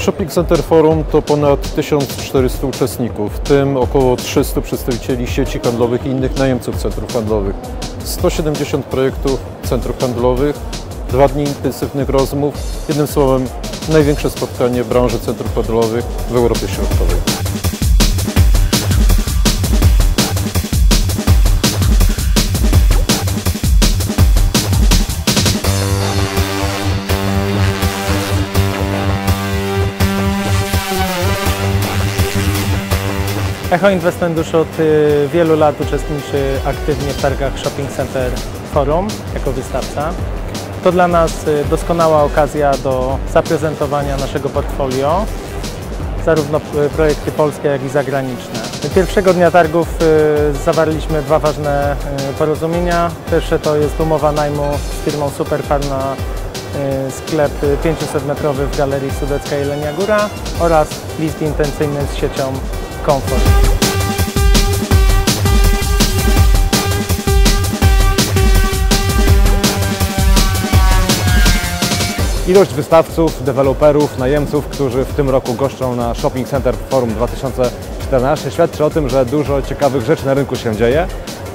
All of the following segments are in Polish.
Shopping Center Forum to ponad 1400 uczestników, w tym około 300 przedstawicieli sieci handlowych i innych najemców centrów handlowych. 170 projektów centrów handlowych, dwa dni intensywnych rozmów, jednym słowem największe spotkanie branży centrów handlowych w Europie Środkowej. Echo Investment już od y, wielu lat uczestniczy aktywnie w targach Shopping Center Forum jako wystawca. To dla nas y, doskonała okazja do zaprezentowania naszego portfolio, zarówno y, projekty polskie, jak i zagraniczne. Pierwszego dnia targów zawarliśmy dwa ważne porozumienia. Pierwsze to jest umowa najmu z firmą Superfar na sklep 500-metrowy w Galerii Sudecka Jelenia Góra oraz list intencyjny z siecią Comfort. Ilość wystawców, deweloperów, najemców, którzy w tym roku goszczą na Shopping Center Forum 2014 świadczy o tym, że dużo ciekawych rzeczy na rynku się dzieje.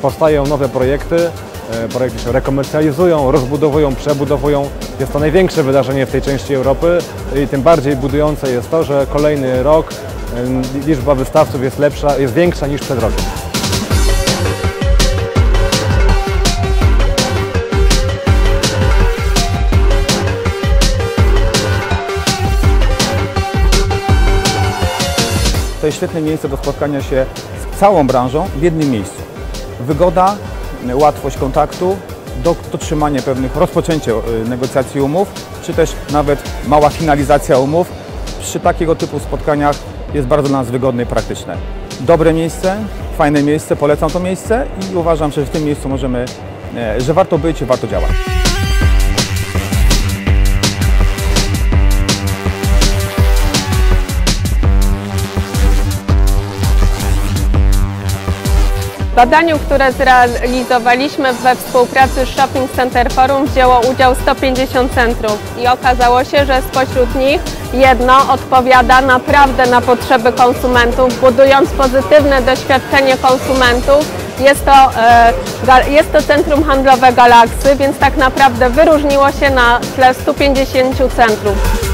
Powstają nowe projekty, e, projekty się rekomercjalizują, rozbudowują, przebudowują. Jest to największe wydarzenie w tej części Europy i tym bardziej budujące jest to, że kolejny rok liczba wystawców jest lepsza, jest większa niż przed rokiem. To jest świetne miejsce do spotkania się z całą branżą w jednym miejscu. Wygoda, łatwość kontaktu, dotrzymanie pewnych, rozpoczęcie e, negocjacji umów, czy też nawet mała finalizacja umów. Przy takiego typu spotkaniach jest bardzo dla nas wygodne i praktyczne. Dobre miejsce, fajne miejsce, polecam to miejsce i uważam, że w tym miejscu możemy, e, że warto być warto działać. W badaniu, które zrealizowaliśmy we współpracy z Shopping Center Forum wzięło udział 150 centrów i okazało się, że spośród nich jedno odpowiada naprawdę na potrzeby konsumentów, budując pozytywne doświadczenie konsumentów. Jest to, e, jest to centrum handlowe Galaksy, więc tak naprawdę wyróżniło się na tle 150 centrów.